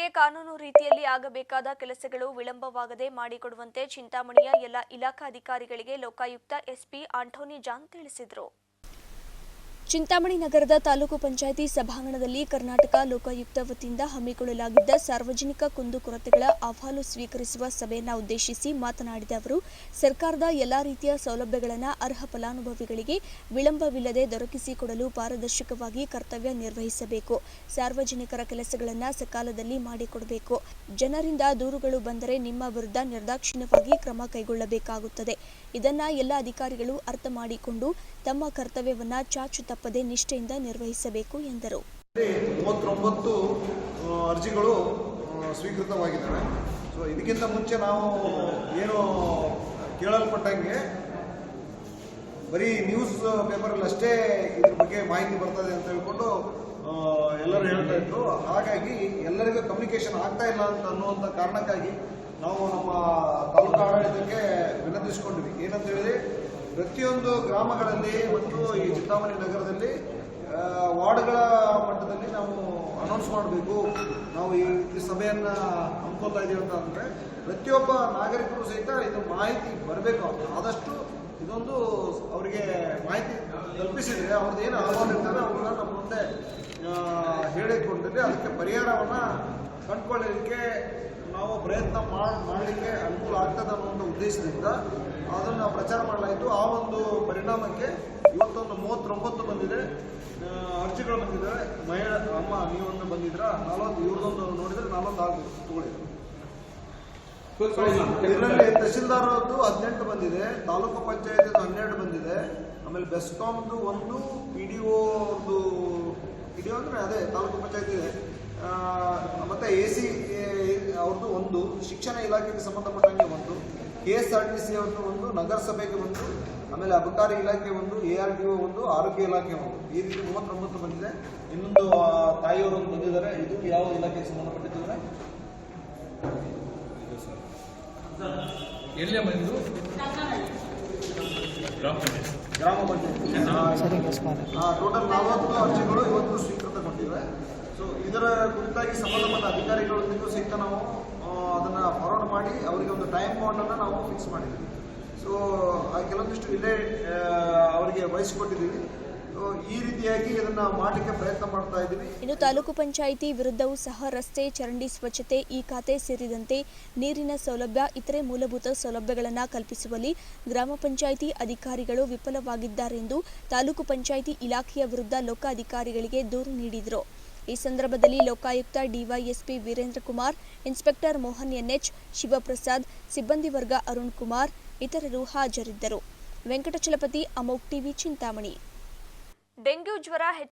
ಜನರಿಗೆ ಕಾನೂನು ರೀತಿಯಲ್ಲಿ ಆಗಬೇಕಾದ ಕೆಲಸಗಳು ವಿಳಂಬವಾಗದೆ ಮಾಡಿಕೊಡುವಂತೆ ಚಿಂತಾಮಣಿಯ ಎಲ್ಲ ಇಲಾಖಾಧಿಕಾರಿಗಳಿಗೆ ಲೋಕಾಯುಕ್ತ ಎಸ್ಪಿ ಆಂಟೋನಿ ಜಾನ್ ತಿಳಿಸಿದರು. ಚಿಂತಾಮಣಿ ನಗರದ ತಾಲೂಕು ಪಂಚಾಯಿತಿ ಸಭಾಂಗಣದಲ್ಲಿ ಕರ್ನಾಟಕ ಲೋಕಾಯುಕ್ತ ವತಿಯಿಂದ ಹಮ್ಮಿಕೊಳ್ಳಲಾಗಿದ್ದ ಸಾರ್ವಜನಿಕ ಕುಂದುಕೊರತೆಗಳ ಅಹವಾಲು ಸ್ವೀಕರಿಸುವ ಸಭೆಯನ್ನು ಉದ್ದೇಶಿಸಿ ಮಾತನಾಡಿದ ಅವರು, ಸರ್ಕಾರದ ಎಲ್ಲಾ ರೀತಿಯ ಸೌಲಭ್ಯಗಳನ್ನು ಅರ್ಹ ಫಲಾನುಭವಿಗಳಿಗೆ ವಿಳಂಬವಿಲ್ಲದೆ ದೊರಕಿಸಿಕೊಡಲು ಪಾರದರ್ಶಕವಾಗಿ ಕರ್ತವ್ಯ ನಿರ್ವಹಿಸಬೇಕು. ಸಾರ್ವಜನಿಕರ ಕೆಲಸಗಳನ್ನು ಸಕಾಲದಲ್ಲಿ ಮಾಡಿಕೊಡಬೇಕು. ಜನರಿಂದ ದೂರುಗಳು ಬಂದರೆ ನಿಮ್ಮ ವಿರುದ್ಧ ನಿರ್ದಾಕ್ಷಿಣ್ಯವಾಗಿ ಕ್ರಮ ಕೈಗೊಳ್ಳಬೇಕಾಗುತ್ತದೆ. ಇದನ್ನು ಎಲ್ಲ ಅಧಿಕಾರಿಗಳು ಅರ್ಥ ಮಾಡಿಕೊಂಡು ತಮ್ಮ ಕರ್ತವ್ಯವನ್ನ ಚಾಚು ತಪ್ಪದೆ ನಿಷ್ಠೆಯಿಂದ ನಿರ್ವಹಿಸಬೇಕು ಎಂದರು. ಮೂವತ್ತೊಂಬತ್ತು ಅರ್ಜಿಗಳು ಸ್ವೀಕೃತವಾಗಿದ್ದಾವೆ. ಸೊ ಇದಕ್ಕಿಂತ ಮುಂಚೆ ನಾವು ಏನು ಕೇಳಲ್ಪಟ್ಟಂಗೆ ಬರೀ ನ್ಯೂಸ್ ಪೇಪರಲ್ಲಿ ಅಷ್ಟೇ ಇದ್ರ ಬಗ್ಗೆ ಮಾಹಿತಿ ಬರ್ತದೆ ಅಂತ ಹೇಳ್ಕೊಂಡು ಎಲ್ಲರೂ ಹೇಳ್ತಾ ಇದ್ರು. ಹಾಗಾಗಿ ಎಲ್ಲರಿಗೂ ಕಮ್ಯುನಿಕೇಶನ್ ಆಗ್ತಾ ಇಲ್ಲ ಅಂತ ಅನ್ನುವಂಥ ಕಾರಣಕ್ಕಾಗಿ ನಾವು ನಮ್ಮ ತಾಲೂಕು ಆಡಳಿತಕ್ಕೆ ವಿನಂತಿಸ್ಕೊಂಡ್ವಿ ಏನಂತ ಹೇಳಿದ್ರೆ ಪ್ರತಿಯೊಂದು ಗ್ರಾಮಗಳಲ್ಲಿ ಮತ್ತು ಈ ಚಿಂತಾಮಣಿ ನಗರದಲ್ಲಿ ವಾರ್ಡ್ಗಳ ಮಟ್ಟದಲ್ಲಿ ನಾವು ಅನೌನ್ಸ್ ಮಾಡಬೇಕು. ನಾವು ಈ ಸಭೆಯನ್ನ ಹಮ್ಮಿಕೊಳ್ತಾ ಇದೀವಿ ಅಂತ ಅಂದರೆ ಪ್ರತಿಯೊಬ್ಬ ನಾಗರಿಕರು ಸಹಿತ ಇದು ಮಾಹಿತಿ ಬರಬೇಕು ಆದಷ್ಟು ಇದೊಂದು ಅವರಿಗೆ ಮಾಹಿತಿ ಕಲ್ಪಿಸಿದ್ರೆ ಅವ್ರದ್ದು ಏನು ಆಹ್ವಾನ ಇರ್ತಾರೆ ಅವ್ರನ್ನ ನಮ್ಮ ಮುಂದೆ ಹೇಳಿಕೊಂಡಿದ್ರೆ ಅದಕ್ಕೆ ಪರಿಹಾರವನ್ನ ಕಂಡುಕೊಳ್ಳಲಿಕ್ಕೆ ನಾವು ಪ್ರಯತ್ನ ಮಾಡ್, ಮಾಡಲಿಕ್ಕೆ ಅನುಕೂಲ ಆಗ್ತದೆ ಅನ್ನೋ ಒಂದು ಉದ್ದೇಶದಿಂದ ಅದನ್ನು ಪ್ರಚಾರ ಮಾಡಲಾಯಿತು ಆ ಒಂದು ಪರಿಣಾಮಕ್ಕೆ ಇವತ್ತೊಂದು ಮೂವತ್ತೊಂಬತ್ತು ಬಂದಿದೆ ಅರ್ಜಿಗಳು ಬಂದಿದ್ದಾವೆ. ಮಹಿಳಾ ಅಮ್ಮ ನೀವೊಂದು ಬಂದಿದ್ರ ನಲವತ್ತು ಇವ್ರದೊಂದು ನೋಡಿದ್ರೆ ನಲವತ್ತಾರು ತಗೊಳ್ಳಿ. ಇದರಲ್ಲಿ ತಹಶೀಲ್ದಾರದ್ದು ಹದಿನೆಂಟು ಬಂದಿದೆ ತಾಲೂಕು ಪಂಚಾಯತ್ ಹನ್ನೆರಡು ಬಂದಿದೆ. ಆಮೇಲೆ ಬೆಸ್ಕಾಮ್ದು ಒಂದು ಪಿ ಡಿ ಒಂದು ಪಿ ಡಿ ಒ ಅಂದ್ರೆ ಅದೇ ತಾಲೂಕು ಪಂಚಾಯತ್ ಇದೆ ಮತ್ತೆ ಎ ಸಿ ಅವ್ರದ್ದು ಒಂದು ಶಿಕ್ಷಣ ಇಲಾಖೆಗೆ ಸಂಬಂಧಪಟ್ಟಂಗೆ ಒಂದು. K S R T C ಒಂದು ಒಂದು ನಗರಸಭೆಗೆ ಒಂದು ಆಮೇಲೆ ಅಬಕಾರಿ ಇಲಾಖೆ ಒಂದು ಎ ಆರ್ ಟಿ ಒ ಒಂದು ಆರೋಗ್ಯ ಇಲಾಖೆ ಒಂದು. ಈ ರೀತಿ ಮೂವತ್ತೊಂಬತ್ತು ಬಂದಿದೆ. ಇನ್ನೊಂದು ತಾಯಿಯವರು ಒಂದು ಬಂದಿದ್ದಾರೆ. ಇದು ಯಾವ ಇಲಾಖೆಗೆ ಸಂಬಂಧಪಟ್ಟಿದ್ದಾರೆ? ಎಲ್ಲೇ ಬಂದು ಗ್ರಾಮ ಪಂಚಾಯತ್. ಟೋಟಲ್ ನಲವತ್ತು ಅರ್ಜಿಗಳು ಇವತ್ತು ಸ್ವೀಕೃತಗೊಂಡಿವೆ. ಸೊ ಇದರ ಕುರಿತಾಗಿ ಸಂಬಂಧಪಟ್ಟ ಅಧಿಕಾರಿಗಳೊಂದಿಗೂ ಸಹಿತ ನಾವು ಅದನ್ನ ಫಾರ್ವರ್ಡ್ ಮಾಡಿ ಅವರಿಗೆ ಒಂದು ಟೈಮ್ ಬಾಂಡನ್ನು ನಾವು ಫಿಕ್ಸ್ ಮಾಡಿದ್ದೀವಿ ಸೊ ಕೆಲವೊಂದಿಷ್ಟು ಇಲ್ಲೇ ಅವರಿಗೆ ವಹಿಸಿಕೊಟ್ಟಿದ್ದೀವಿ ಈ ರೀತಿಯಾಗಿ ಇದನ್ನ ಮಾಡಲಿಕ್ಕೆ ಪ್ರಯತ್ನ ಮಾಡ್ತಾ ಇದ್ದೀವಿ. ಇನ್ನು ತಾಲೂಕು ಪಂಚಾಯಿತಿ ವಿರುದ್ಧವೂ ಸಹ ರಸ್ತೆ, ಚರಂಡಿ ಸ್ವಚ್ಛತೆ, ಈ ಖಾತೆ ಸೇರಿದಂತೆ ನೀರಿನ ಸೌಲಭ್ಯ, ಇತರೆ ಮೂಲಭೂತ ಸೌಲಭ್ಯಗಳನ್ನು ಕಲ್ಪಿಸುವಲ್ಲಿ ಗ್ರಾಮ ಪಂಚಾಯಿತಿ ಅಧಿಕಾರಿಗಳು ವಿಫಲವಾಗಿದ್ದಾರೆಂದು ತಾಲೂಕು ಪಂಚಾಯಿತಿ ಇಲಾಖೆಯ ವಿರುದ್ಧ ಲೋಕಾಧಿಕಾರಿಗಳಿಗೆ ದೂರು ನೀಡಿದರು. ಈ ಸಂದರ್ಭದಲ್ಲಿ Lokayukta DYSP Veerendra Kumar, inspector Mohan NH, Shivaprasad, ಸಿಬ್ಬಂದಿ ವರ್ಗ ಅರುಣ್ ಕುಮಾರ್ ಇತರರು ಹಾಜರಿದ್ದರು. ವೆಂಕಟಚಲಪತಿ, ಅಮೋಕ್ ಟಿವಿ, ಚಿಂತಾಮಣಿ. ಡೆಂಗ್ಯೂ ಜ್ವರ